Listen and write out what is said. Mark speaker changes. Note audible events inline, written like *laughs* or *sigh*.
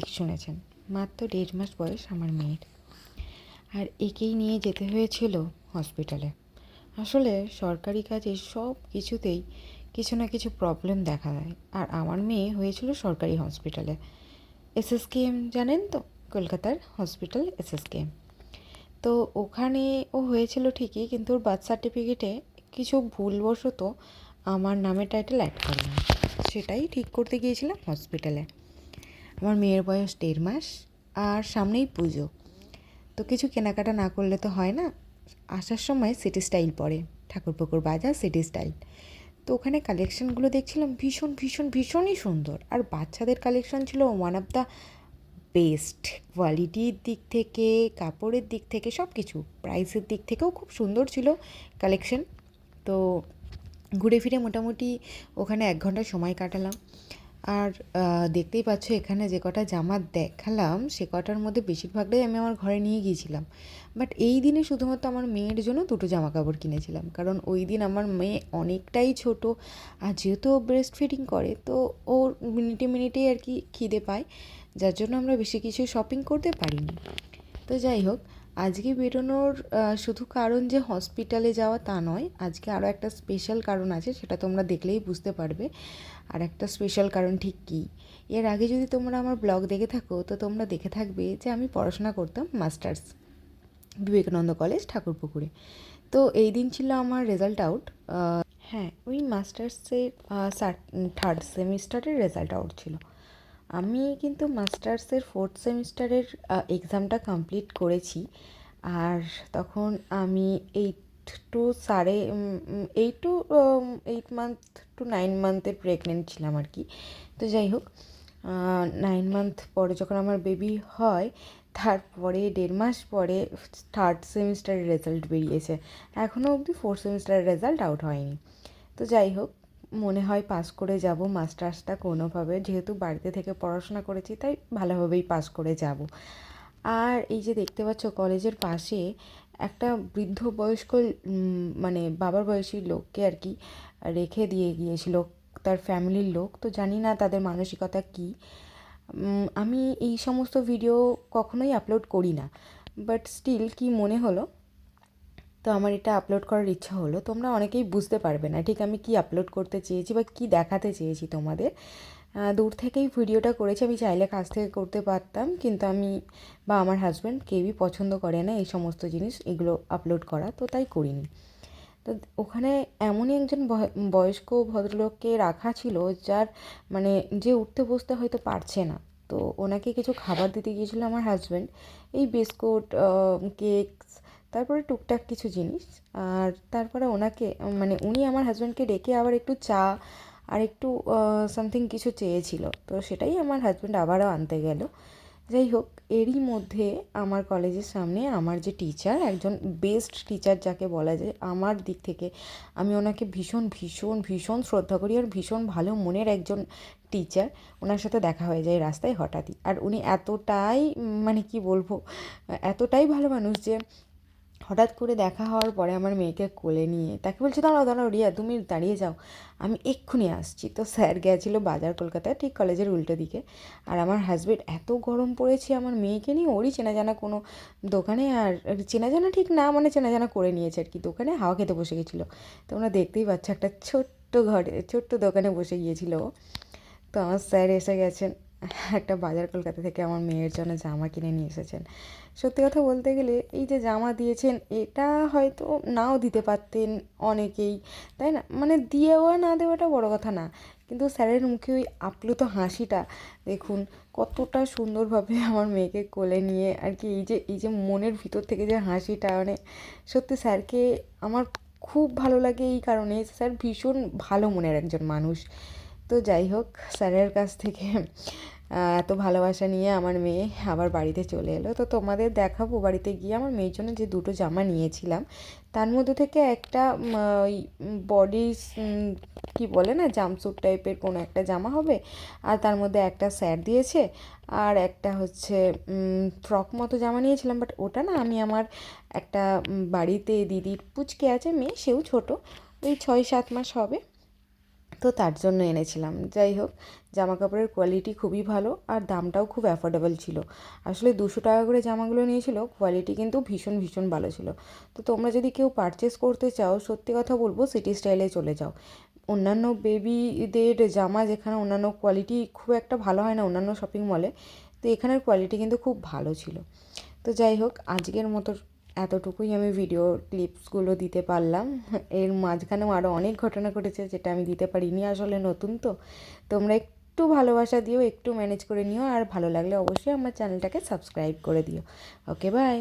Speaker 1: গেছেন মাত্র দেড় মাস বয়স আমার মেয়ের। আর একেই নিয়ে যেতে হয়েছিল হসপিটালে। আসলে সরকারি কাজে সব কিছুতেই কিছু না কিছু প্রবলেম দেখা দেয়। আর আমার মেয়ে হয়েছিল সরকারি হসপিটালে। এসএসকেএম জানেন তো? কলকাতার হসপিটাল এসএসকেএম। তো ওখানে ও হয়েছিল ঠিকই, কিন্তু ওর বার্থ সার্টিফিকেটে কিছু ভুলবশত আমার নামে টাইটেল অ্যাড করেনি সেটাই ঠিক করতে গিয়েছিলাম হসপিটালে। আমার মেয়ের বয়স দেড় মাস আর সামনেই পুজো। তো কিছু কেনাকাটা না করলে তো হয় না। আসার সময় সিটি স্টাইল পরে। ঠাকুরপুকুর বাজার সিটি স্টাইল তো ওখানে কালেকশানগুলো দেখছিলাম ভীষণ ভীষণ, ভীষণই সুন্দর। আর বাচ্চাদের কালেকশন ছিল ওয়ান অফ দ্য বেস্ট কোয়ালিটির দিক থেকে, কাপড়ের দিক থেকে সব কিছু প্রাইসের দিক থেকেও খুব সুন্দর ছিল কালেকশন তো ঘুরে ফিরে মোটামুটি ওখানে এক ঘণ্টা সময় কাটালাম। আর দেখতেই পাচ্ছ এখানে যে কটা জামা দেখালাম, সে কটার মধ্যে বেশিরভাগটাই আমি আমার ঘরে নিয়ে গিয়েছিলাম। বাট এই দিনে শুধুমাত্র আমার মেয়ের জন্য দুটো জামা কাপড় কিনেছিলাম। কারণ ওই দিন আমার মেয়ে অনেকটাই ছোট আর যেহেতু ও ব্রেস্ট ফিডিং করে, তো ওর মিনিটে মিনিটেই আর কি খিদে পায়। যার জন্য আমরা বেশি কিছু শপিং করতে পারিনি। তো যাই হোক আজকে বেরোনোর শুধু কারণ যে হসপিটালে যাওয়া তা নয়, আজকে আরও একটা স্পেশাল কারণ আছে, সেটা তোমরা দেখলেই বুঝতে পারবে। আর একটা স্পেশাল কারণ ঠিক কী? এর আগে যদি তোমরা আমার ব্লগ দেখে থাকো, তো তোমরা দেখে থাকবে যে আমি পড়াশোনা করতাম মাস্টার্স বিবেকানন্দ কলেজ ঠাকুরপুকুরে। তো এই দিন ছিল আমার রেজাল্ট আউট হ্যাঁ ওই মাস্টার্সের থার্ড সেমিস্টারের রেজাল্ট আউট ছিল। আমি কিন্তু মাস্টার্সের ফোর্থ সেমিস্টারের এক্সামটা কমপ্লিট করেছি। আর তখন আমি এইট টু সাড়ে eight to eight month to nine মান্থের pregnant ছিলাম আর কি। তো যাই হোক নাইন মান্থ পরে যখন আমার বেবি হয়, তারপরে দেড় মাস পরে থার্ড সেমিস্টারের রেজাল্ট বেরিয়েছে। এখনও অবধি ফোর্থ সেমিস্টারের রেজাল্ট আউট হয়নি। তো যাই হোক মনে হয় পাস করে যাব মাস্টার্সটা কোনোভাবে। যেহেতু বাড়িতে থেকে পড়াশোনা করেছি, তাই ভালোভাবেই পাস করে যাব। আর এই যে দেখতে পাচ্ছ কলেজের পাশে একটা বৃদ্ধ বয়স্ক মানে বাবার বয়সী লোককে আর কি রেখে দিয়ে গিয়েছিল তার ফ্যামিলির লোক। তো জানি না তাদের মানসিকতা কী। আমি এই সমস্ত ভিডিও কখনোই আপলোড করি না। বাট স্টিল কি মনে হলো তো আমার এটা আপলোড করার ইচ্ছা হলো। তোমরা অনেকেই বুঝতে পারবে না ঠিক আমি কি আপলোড করতে চেয়েছি বা কি দেখাতে চেয়েছি তোমাদের। দূর থেকেই ভিডিওটা করেছি, আমি চাইলে কাছ থেকে করতে পারতাম, কিন্তু আমি বা আমার হাজব্যান্ড কেউই পছন্দ করে না এই সমস্ত জিনিস, এগুলো আপলোড করা, তো তাই করিনি। তো ওখানে এমনই একজন বয়স্ক ভদ্রলোককে রাখা ছিল, যার মানে যে উঠতে বসতে হয়তো পারছে না। তো ওনাকে কিছু খাবার দিতে গিয়েছিল আমার হাজব্যান্ড এই বিস্কুট কেকস তারপরে টুকটাক কিছু জিনিস। আর তারপরে ওনাকে মানে উনি আমার হাজব্যান্ডকে ডেকে আবার একটু চা আর একটু সামথিং কিছু চেয়েছিল। তো সেটাই আমার হাজব্যান্ড আবারও আনতে গেল। যাই হোক, এরই মধ্যে আমার কলেজের সামনে আমার যে টিচার একজন বেস্ট টিচার যাকে বলা যায়, আমার দিক থেকে আমি ওনাকে ভীষণ ভীষণ ভীষণ শ্রদ্ধা করি আর ভীষণ ভালো মনের একজন টিচার ওনার সাথে দেখা হয়ে যায় রাস্তায় হঠাৎই। আর উনি এতটাই মানে কি বলব, এতটাই ভালো মানুষ যে হঠাৎ করে দেখা হওয়ার পরে আমার মেয়েকে কোলে নিয়ে তাকে বলছে, দাঁড়াও দাঁড়াও, রিয়া, তুমি দাঁড়িয়ে যাও। আমি এক্ষুনি আসছি। তো স্যার গেছিল বাজার কলকাতায়, ঠিক কলেজের উল্টো দিকে। আর আমার হাজব্যান্ড এত গরম পড়েছে আমার মেয়েকে নিয়ে, ওরই চেনা জানা কোনো দোকানে আর চেনা জানা ঠিক না মানে চেনা জানা করে নিয়েছে আর কি, দোকানে হাওয়া খেতে বসে গেছিল। তোমরা দেখতেই পাচ্ছ একটা ছোট্ট ঘরে, ছোট্ট দোকানে বসে গিয়েছিল তো আমার স্যার এসে গেছেন। *laughs* একটা বাজার কলকাতা থেকে আমার মেয়ের জন্য জামা কিনে নিয়ে এসেছেন। সত্যি কথা বলতে গেলে এই যে জামা দিয়েছেন, এটা হয়তো নাও দিতে পারতেন অনেকেই, তাই না? মানে দিয়েও না দেওয়াটা বড় কথা না। কিন্তু স্যারের মুখে ওই আপ্লুত হাসিটা, দেখুন, কতটা সুন্দরভাবে *laughs* আমার মেয়েকে কোলে নিয়ে আর কি, এই যে এই যে মনের ভিতর থেকে যে হাসিটা মানে সত্যি স্যারকে আমার খুব ভালো লাগে এই কারণে। স্যার ভীষণ ভালো মনের একজন মানুষ। তো যাই হোক, স্যারের কাছ থেকে এত ভালোবাসা নিয়ে আমার মেয়ে আবার বাড়িতে চলে এলো। তো তোমাদের দেখাবো বাড়িতে গিয়ে আমার মেয়ের জন্য যে দুটো জামা নিয়েছিলাম। তার মধ্যে থেকে একটা ওই বডি কি বলে না জাম্পস্যুট টাইপের কোনো একটা জামা হবে, আর তার মধ্যে একটা স্যার দিয়েছে, আর একটা হচ্ছে ফ্রক মতো জামা নিয়েছিলাম। বাট ওটা না, আমি আমার একটা বাড়িতে দিদির পুচকে আছে, মেয়ে, সেও ছোট, ওই ছয় সাত মাস হবে। তো তার জন্য এনেছিলাম। যাই হোক জামা কাপড়ের কোয়ালিটি খুবই ভালো আর দামটাও খুব অ্যাফোর্ডেবল ছিল। আসলে দুশো টাকা করে জামাগুলো নিয়েছিল কোয়ালিটি কিন্তু ভীষণ ভীষণ ভালো ছিল। তো তোমরা যদি কেউ পারচেস করতে চাও, সত্যি কথা বলব সিটি স্টাইলে চলে যাও। অন্যান্য বেবিদের জামা যেখানে অন্যান্য কোয়ালিটি খুব একটা ভালো হয় না, অন্যান্য শপিং মলে তো এখানের কোয়ালিটি কিন্তু খুব ভালো ছিল। তো যাই হোক, আজকের মতো এতটুকুই আমি ভিডিও ক্লিপসগুলো দিতে পারলাম। এর মাঝখানেও আরও অনেক ঘটনা ঘটেছে যেটা আমি দিতে পারিনি আসলে নতুন তো। তোমরা একটু ভালোবাসা দিও, একটু ম্যানেজ করে নিও, আর ভালো লাগলে অবশ্যই আমার চ্যানেলটাকে সাবস্ক্রাইব করে দিও। Okay bye